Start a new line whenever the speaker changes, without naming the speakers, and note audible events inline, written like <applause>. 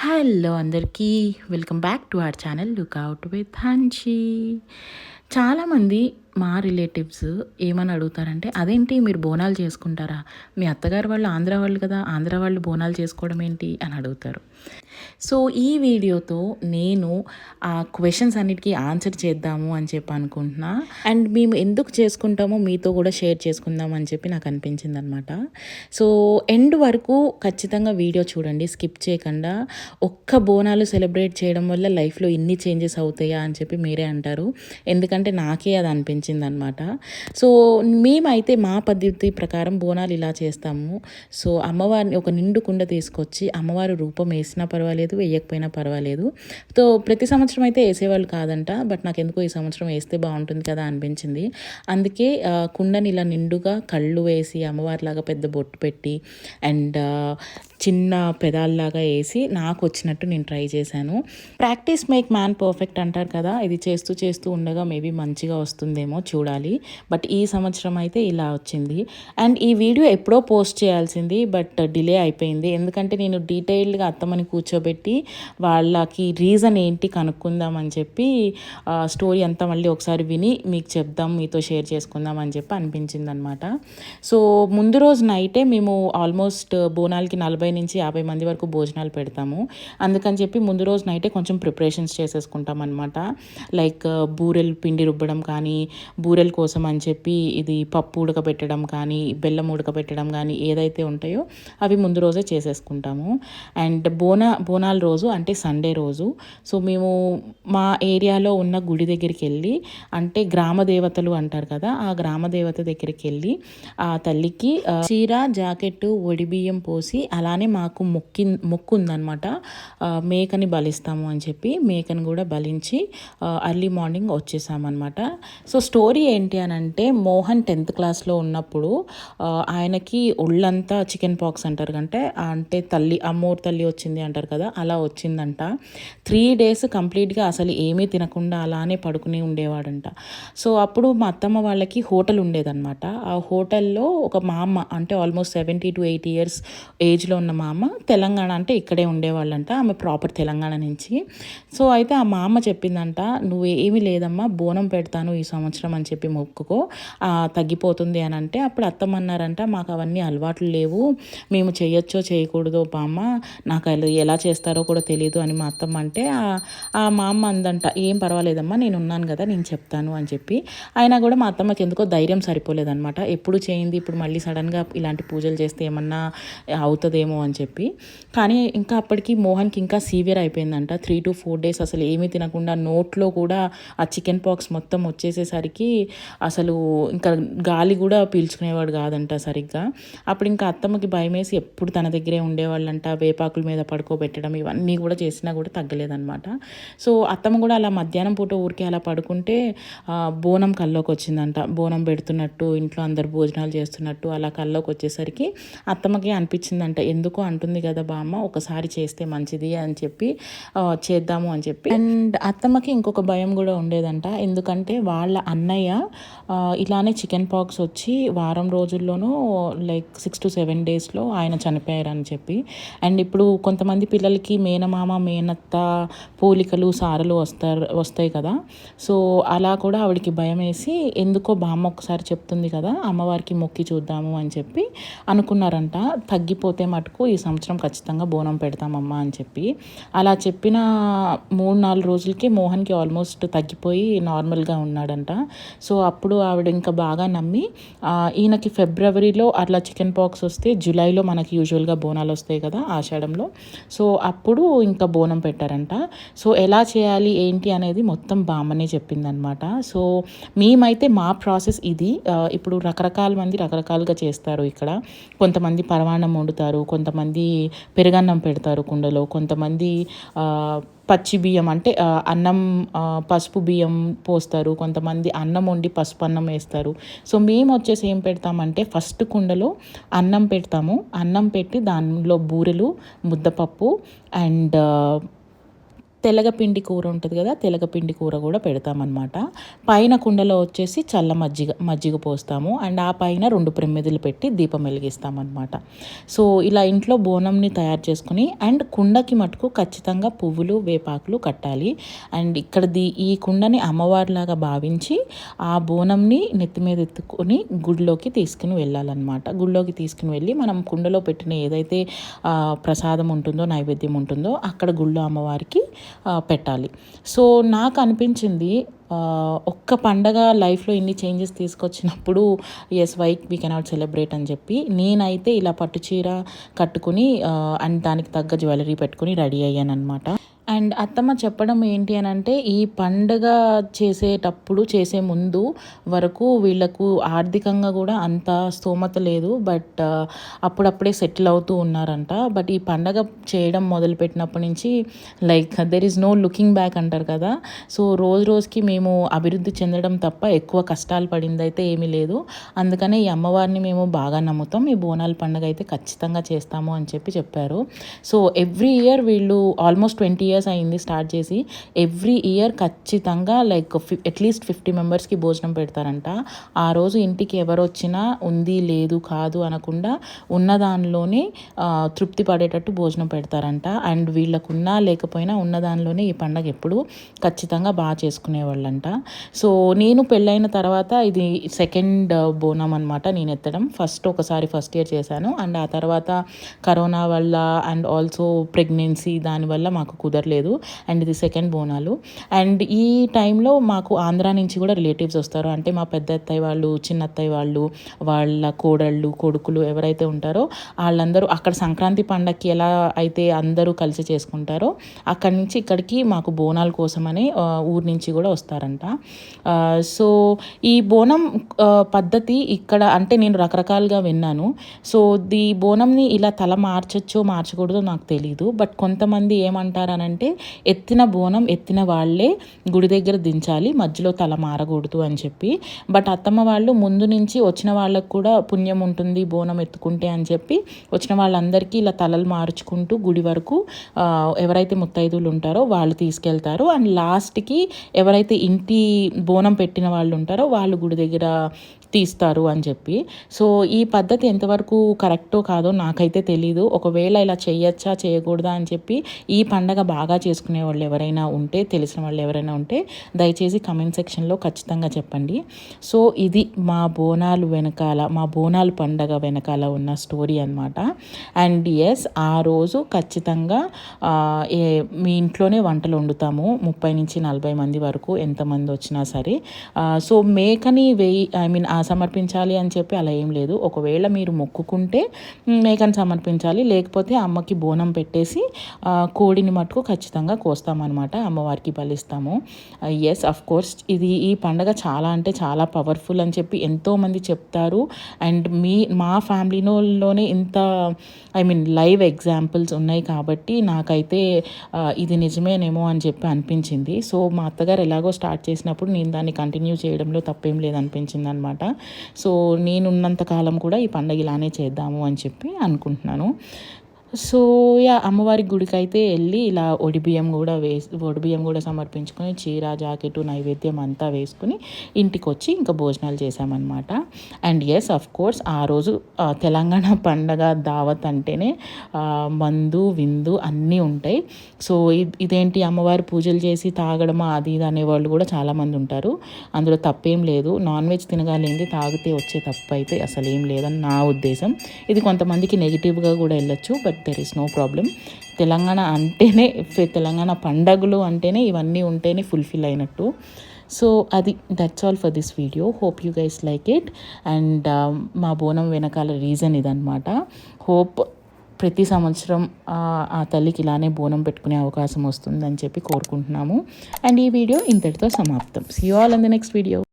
Hello అందరికీ welcome back to our channel lookout with Hanshi. చాలామంది మా రిలేటివ్స్ ఏమని అడుగుతారంటే అదేంటి మీరు బోనాలు చేసుకుంటారా? మీ అత్తగారు వాళ్ళు ఆంధ్ర వాళ్ళు కదా ఆంధ్ర వాళ్ళు బోనాలు చేసుకోవడం ఏంటి? అని అడుగుతారు. సో ఈ వీడియోతో నేను ఆ క్వశ్చన్స్ అన్నిటికీ ఆన్సర్ చేద్దాము అని చెప్పి అనుకుంటున్నా. అండ్ మేము ఎందుకు చేసుకుంటామో మీతో కూడా షేర్ చేసుకుందాం అని చెప్పి నాకు అనిపించింది అనమాట సో ఎండ్ వరకు ఖచ్చితంగా వీడియో చూడండి స్కిప్ చేయకుండా. ఒక్క బోనాలు సెలబ్రేట్ చేయడం వల్ల లైఫ్లో ఇన్ని చేంజెస్ అవుతాయా అని చెప్పి మీరే అంటారు. ఎందుకంటే నాకే అది అనిపించింది. వచ్చిందనమాట. సో మేమైతే మా పద్ధతి ప్రకారం బోనాలు ఇలా చేస్తాము. సో అమ్మవారిని ఒక నిండు కుండ తీసుకొచ్చి అమ్మవారి రూపం వేసినా పర్వాలేదు వేయకపోయినా పర్వాలేదు. సో ప్రతి సంవత్సరం అయితే వేసేవాళ్ళు కాదంట బట్ నాకు ఎందుకో ఈ సంవత్సరం వేస్తే బాగుంటుంది కదా అనిపించింది. అందుకే కుండని ఇలా నిండుగా కళ్ళు వేసి అమ్మవారిలాగా పెద్ద బొట్టు పెట్టి అండ్ చిన్న పెదాల్లాగా వేసి నాకు వచ్చినట్టు నేను ట్రై చేశాను. ప్రాక్టీస్ మేక్ మ్యాన్ పర్ఫెక్ట్ అంటారు కదా ఇది చేస్తూ చేస్తూ ఉండగా మేబీ మంచిగా వస్తుందేమో చూడాలి. బట్ ఈ సంవత్సరం అయితే ఇలా వచ్చింది. అండ్ ఈ వీడియో ఎప్పుడో పోస్ట్ చేయాల్సింది బట్ డిలే అయిపోయింది. ఎందుకంటే నేను డీటెయిల్డ్గా అత్తమని కూర్చోబెట్టి వాళ్ళకి రీజన్ ఏంటి కనుక్కుందామని చెప్పి స్టోరీ అంతా మళ్ళీ ఒకసారి విని మీకు చెప్దాం మీతో షేర్ చేసుకుందాం అని చెప్పి అనిపించింది అనమాట సో ముందు రోజు నైటే మేము ఆల్మోస్ట్ బోనాలకి నలభై నుంచి యాభై మంది వరకు భోజనాలు పెడతాము. అందుకని చెప్పి ముందు రోజు నైటే కొంచెం ప్రిపరేషన్స్ చేసేసుకుంటాం అనమాట లైక్ బూరెలు పిండి రుబ్బడం కానీ బూరెల కోసం అని చెప్పి ఇది పప్పు ఉడకబెట్టడం కానీ బెల్లం ఉడకబెట్టడం కానీ ఏదైతే ఉంటాయో అవి ముందు రోజే చేసేసుకుంటాము. అండ్ బోనా బోనాల రోజు అంటే సండే రోజు. సో మేము మా ఏరియాలో ఉన్న గుడి దగ్గరికి వెళ్ళి అంటే గ్రామ దేవతలు అంటారు కదా ఆ గ్రామ దేవత దగ్గరికి వెళ్ళి ఆ తల్లికి చీర జాకెట్ ఒడిబియ్యం బియ్యం పోసి అలానే మాకు మొక్కి మొక్కు ఉందన్నమాట మేకని బలిస్తాము అని చెప్పి మేకని కూడా బలించి అర్లీ మార్నింగ్ వచ్చేసామన్నమాట. సో స్టోరీ ఏంటి అని అంటే మోహన్ టెన్త్ క్లాస్లో ఉన్నప్పుడు ఆయనకి ఒళ్ళంతా చికెన్ పాక్స్ అంటారు కంటే అంటే తల్లి అమ్మోరు తల్లి వచ్చింది అంటారు కదా అలా వచ్చిందంట. త్రీ డేస్ కంప్లీట్గా అసలు ఏమీ తినకుండా అలానే పడుకుని ఉండేవాడంట. సో అప్పుడు మా అత్తమ్మ వాళ్ళకి హోటల్ ఉండేదన్నమాట. ఆ హోటల్లో ఒక మా అమ్మ అంటే almost seventy to eighty years ఏజ్లో ఉన్న మా అమ్మ తెలంగాణ అంటే ఇక్కడే ఉండేవాళ్ళంట ఆమె ప్రాపర్ తెలంగాణ నుంచి. సో అయితే ఆ మా అమ్మ చెప్పిందంట నువ్వు ఏమీ లేదమ్మా బోనం పెడతాను ఈ సంవత్సరం అని చెప్పి మొక్కుకో. తగ్గిపోతుంది అని అంటే అప్పుడు అత్తమ్మ అన్నారంట మాకు అవన్నీ అలవాట్లు లేవు మేము చేయొచ్చో చేయకూడదో బామ్మ నాకు ఎలా చేస్తారో కూడా తెలియదు అని మా అత్తమ్మ అంటే ఆ- ఆ మా అమ్మ అందంట ఏం పర్వాలేదమ్మా నేను ఉన్నాను కదా నేను చెప్తాను అని చెప్పి. అయినా కూడా మా అత్తమ్మకి ఎందుకో ధైర్యం సరిపోలేదన్నమాట. ఎప్పుడు చేయింది ఇప్పుడు మళ్ళీ సడన్గా ఇలాంటి పూజలు చేస్తే ఏమన్నా అవుతుందేమో అని చెప్పి. కానీ ఇంకా అప్పటికి మోహన్కి ఇంకా సీవియర్ అయిపోయిందంట. త్రీ టు ఫోర్ డేస్ అసలు ఏమీ తినకుండా నోట్లో కూడా ఆ చికెన్ పాక్స్ మొత్తం వచ్చేసేసరికి అసలు ఇంకా గాలి కూడా పీల్చుకునేవాడు కాదంట సరిగ్గా. అప్పుడు ఇంకా అత్తమ్మకి భయం వేసి ఎప్పుడు తన దగ్గరే ఉండేవాళ్ళంట. వేపాకుల మీద పడుకోబెట్టడం ఇవన్నీ కూడా చేసినా కూడా తగ్గలేదనమాట సో అత్తమ్మ కూడా అలా మధ్యాహ్నం పూట ఊరికే అలా పడుకుంటే బోనం కల్లోకి వచ్చిందంట. బోనం పెడుతున్నట్టు ఇంట్లో అందరు భోజనాలు చేస్తున్నట్టు అలా కల్లోకి వచ్చేసరికి అత్తమ్మకి అనిపించిందంట. ఎందుకు అంటుంది కదా బామ్మ ఒకసారి చేస్తే మంచిది అని చెప్పి చేద్దాము అని చెప్పి. అండ్ అత్తమ్మకి ఇంకొక భయం కూడా ఉండేదంట. ఎందుకంటే వాళ్ళ అన్నయ్య ఇలానే చికెన్ పాక్స్ వచ్చి వారం రోజుల్లోనూ లైక్ సిక్స్ టు సెవెన్ డేస్లో ఆయన చనిపోయారని చెప్పి. అండ్ ఇప్పుడు కొంతమంది పిల్లలకి మేనమామ మేనత్త పోలికలు సారలు వస్తారు వస్తాయి కదా. సో అలా కూడా ఆవిడకి భయం వేసి ఎందుకో బామ్మ ఒకసారి చెప్తుంది కదా అమ్మవారికి మొక్కి చూద్దాము అని చెప్పి అనుకున్నారంట. తగ్గిపోతే మటుకు ఈ సంవత్సరం ఖచ్చితంగా బోనం పెడతామమ్మా అని చెప్పి. అలా చెప్పిన మూడు నాలుగు రోజులకి మోహన్కి ఆల్మోస్ట్ తగ్గిపోయి నార్మల్గా ఉన్నాడంట. సో అప్పుడు ఆవిడ ఇంకా బాగా నమ్మి ఈయనకి ఫిబ్రవరిలో అట్లా చికెన్ పాక్స్ వస్తే జూలైలో మనకి యూజువల్గా బోనాలు వస్తాయి కదా ఆషాఢంలో. సో అప్పుడు ఇంకా బోనం పెట్టారంట. సో ఎలా చేయాలి ఏంటి అనేది మొత్తం బామ్మనే చెప్పిందనమాట. సో మేమైతే మా ప్రాసెస్ ఇది ఇప్పుడు రకరకాల మంది రకరకాలుగా చేస్తారు ఇక్కడ. కొంతమంది పరమాణం వండుతారు కొంతమంది పెరుగన్నం పెడతారు కుండలో. కొంతమంది పచ్చి బియ్యం అంటే అన్నం పసుపు బియ్యం పోస్తారు. కొంతమంది అన్నం వండి పసుపు అన్నం వేస్తారు. సో మేము వచ్చేసి ఏం పెడతామంటే ఫస్ట్ కుండలో అన్నం పెడతాము. అన్నం పెట్టి దానిలో బూరెలు ముద్దపప్పు అండ్ తెలగపిండి కూర ఉంటుంది కదా తెలగపిండి కూర కూడా పెడతామన్నమాట. పైన కుండలో వచ్చేసి చల్ల మజ్జిగ మజ్జిగ పోస్తాము. అండ్ ఆ పైన రెండు ప్రమిదలు పెట్టి దీపం వెలిగిస్తామన్నమాట. సో ఇలా ఇంట్లో బోనంని తయారు చేసుకుని అండ్ కుండకి మటుకు ఖచ్చితంగా పువ్వులు వేపాకులు కట్టాలి. అండ్ ఇక్కడ దీ ఈ కుండని అమ్మవారిలాగా భావించి ఆ బోనంని నెత్తి మీద ఎత్తుకొని గుడిలోకి తీసుకుని వెళ్ళాలన్నమాట. గుడిలోకి తీసుకుని వెళ్ళి మనం కుండలో పెట్టిన ఏదైతే ప్రసాదం ఉంటుందో నైవేద్యం ఉంటుందో అక్కడ గుళ్ళో అమ్మవారికి పెట్టాలి. సో నాకు అనిపించింది ఒక్క పండగ లైఫ్లో ఇన్ని చేంజెస్ తీసుకొచ్చినప్పుడు yes why we cannot celebrate అని చెప్పి నేనైతే ఇలా పట్టు చీర కట్టుకుని అండ్ దానికి తగ్గ జ్యువెలరీ పెట్టుకుని రెడీ అయ్యాను అనమాట అండ్ అత్తమ్మ చెప్పడం ఏంటి అని అంటే ఈ పండుగ చేసేటప్పుడు చేసే ముందు వరకు వీళ్ళకు ఆర్థికంగా కూడా అంత స్తోమత లేదు. బట్ అప్పుడప్పుడే సెటిల్ అవుతూ ఉన్నారంట. బట్ ఈ పండగ చేయడం మొదలుపెట్టినప్పటి నుంచి like there is no looking back అంటారు కదా. సో రోజు రోజుకి మేము అభివృద్ధి చెందడం తప్ప ఎక్కువ కష్టాలు పడింది అయితే ఏమీ లేదు. అందుకనే ఈ అమ్మవారిని మేము బాగా నమ్ముతాం. ఈ బోనాల పండుగ అయితే ఖచ్చితంగా చేస్తాము అని చెప్పి చెప్పారు. సో ఎవ్రీ ఇయర్ వీళ్ళు ఆల్మోస్ట్ ట్వంటీ ఇయర్స్ ఇయర్స్ అయింది స్టార్ట్ చేసి ఎవ్రీ ఇయర్ ఖచ్చితంగా లైక్ ఫి అట్లీస్ట్ ఫిఫ్టీ మెంబర్స్కి భోజనం పెడతారంట. ఆ రోజు ఇంటికి ఎవరు వచ్చినా ఉంది లేదు కాదు అనకుండా ఉన్న దానిలోనే తృప్తి పడేటట్టు భోజనం పెడతారంట. అండ్ వీళ్ళకున్నా లేకపోయినా ఉన్న దానిలోనే ఈ పండగ ఎప్పుడు ఖచ్చితంగా బాగా చేసుకునేవాళ్ళంట. సో నేను పెళ్ళైన తర్వాత ఇది సెకండ్ uh, బోనం అనమాట నేను ఎత్తడం. ఫస్ట్ ఒకసారి ఫస్ట్ ఇయర్ చేశాను. అండ్ ఆ తర్వాత కరోనా వల్ల అండ్ ఆల్సో ప్రెగ్నెన్సీ దానివల్ల మాకు కుదరలేదు. లేదు అండ్ ఇది సెకండ్ బోనాలు. అండ్ ఈ టైంలో మాకు ఆంధ్రా నుంచి కూడా రిలేటివ్స్ వస్తారు. అంటే మా పెద్ద అత్తయ్య వాళ్ళు చిన్న అత్తయ్య వాళ్ళు వాళ్ళ కోడళ్ళు కొడుకులు ఎవరైతే ఉంటారో వాళ్ళందరూ అక్కడ సంక్రాంతి పండగకి ఎలా అయితే అందరూ కలిసి చేసుకుంటారో అక్కడి నుంచి ఇక్కడికి మాకు బోనాల కోసమని ఊరి నుంచి కూడా వస్తారంట. సో ఈ బోనం పద్ధతి ఇక్కడ అంటే నేను రకరకాలుగా విన్నాను. సో ది బోనంని ఇలా తల మార్చచ్చో మార్చకూడదో నాకు తెలియదు బట్ కొంతమంది ఏమంటారనంటే అంటే ఎత్తిన బోనం ఎత్తిన వాళ్ళే గుడి దగ్గర దించాలి మధ్యలో తల మారకూడదు అని చెప్పి. బట్ అత్తమ్మ వాళ్ళు ముందు నుంచి వచ్చిన వాళ్ళకు కూడా పుణ్యం ఉంటుంది బోనం ఎత్తుకుంటే అని చెప్పి. వచ్చిన వాళ్ళందరికీ ఇలా తలలు మార్చుకుంటూ గుడి వరకు ఎవరైతే ముత్తైదులు ఉంటారో వాళ్ళు తీసుకెళ్తారు. అండ్ లాస్ట్కి ఎవరైతే ఇంటి బోనం పెట్టిన వాళ్ళు ఉంటారో వాళ్ళు గుడి దగ్గర తీస్తారు అని చెప్పి. సో ఈ పద్ధతి ఎంతవరకు కరెక్టో కాదో నాకైతే తెలీదు. ఒకవేళ ఇలా చేయొచ్చా చేయకూడదా అని చెప్పి ఈ పండగ బాగా చేసుకునే వాళ్ళు ఎవరైనా ఉంటే తెలిసిన వాళ్ళు ఎవరైనా ఉంటే దయచేసి కమెంట్ సెక్షన్లో ఖచ్చితంగా చెప్పండి. సో ఇది మా బోనాలు వెనకాల మా బోనాలు పండగ వెనకాల ఉన్న స్టోరీ అనమాట అండ్ ఎస్ ఆ రోజు ఖచ్చితంగా మీ ఇంట్లోనే వంటలు వండుతాము. ముప్పై నుంచి నలభై మంది వరకు ఎంతమంది వచ్చినా సరే. సో మేకని వెయ్యి ఐ మీన్ సమర్పించాలి అని చెప్పి అలా ఏం లేదు. ఒకవేళ మీరు మొక్కుకుంటే మేకను సమర్పించాలి. లేకపోతే అమ్మకి బోనం పెట్టేసి కోడిని మటుకు ఖచ్చితంగా కోస్తామన్నమాట. అమ్మవారికి బలిస్తాము. ఎస్ అఫ్ కోర్స్ ఇది ఈ పండగ చాలా అంటే చాలా పవర్ఫుల్ అని చెప్పి ఎంతోమంది చెప్తారు. అండ్ మీ మా ఫ్యామిలీలోనే ఇంత ఐ మీన్ లైవ్ ఎగ్జాంపుల్స్ ఉన్నాయి కాబట్టి నాకైతే ఇది నిజమేనేమో అని చెప్పి అనిపించింది. సో మా అత్తగారు ఎలాగో స్టార్ట్ చేసినప్పుడు నేను దాన్ని కంటిన్యూ చేయడంలో తప్పేం లేదనిపించింది అనమాట సో నేనున్నంత కాలం కూడా ఈ పండగ ఇలానే చేద్దాము అని చెప్పి అనుకుంటున్నాను. సో యా అమ్మవారి గుడికి అయితే వెళ్ళి ఇలా ఒడిబియ్యం కూడా వేసి ఒడిబియ్యం కూడా సమర్పించుకొని చీర జాకెట్ నైవేద్యం అంతా వేసుకుని ఇంటికి వచ్చి ఇంకా భోజనాలు చేసామన్నమాట అండ్ ఎస్ అఫ్ కోర్స్ ఆ రోజు తెలంగాణ పండగ దావత్ అంటేనే మందు విందు అన్నీ ఉంటాయి. సో ఇదేంటి అమ్మవారి పూజలు చేసి తాగడమా అది ఇది అనేవాళ్ళు కూడా చాలామంది ఉంటారు. అందులో తప్పేం లేదు. నాన్ వెజ్ తినగాలింది తాగితే వచ్చే తప్పు అయితే అసలు ఏం లేదని నా ఉద్దేశం. ఇది కొంతమందికి నెగిటివ్గా కూడా వెళ్ళొచ్చు but there is no problem Telangana అంటేనే <laughs> తెలంగాణ పండగలు అంటేనే ఇవన్నీ ఉంటేనే ఫుల్ఫిల్ అయినట్టు. సో అది that's all for this video hope you guys like it and మా బోనం వెనకాల రీజన్ ఇదనమాట హోప్ ప్రతి సంవత్సరం ఆ తల్లికి ఇలానే బోనం పెట్టుకునే అవకాశం వస్తుందని చెప్పి కోరుకుంటున్నాము. అండ్ ఈ వీడియో ఇంతటితో సమాప్తం. See all in the next video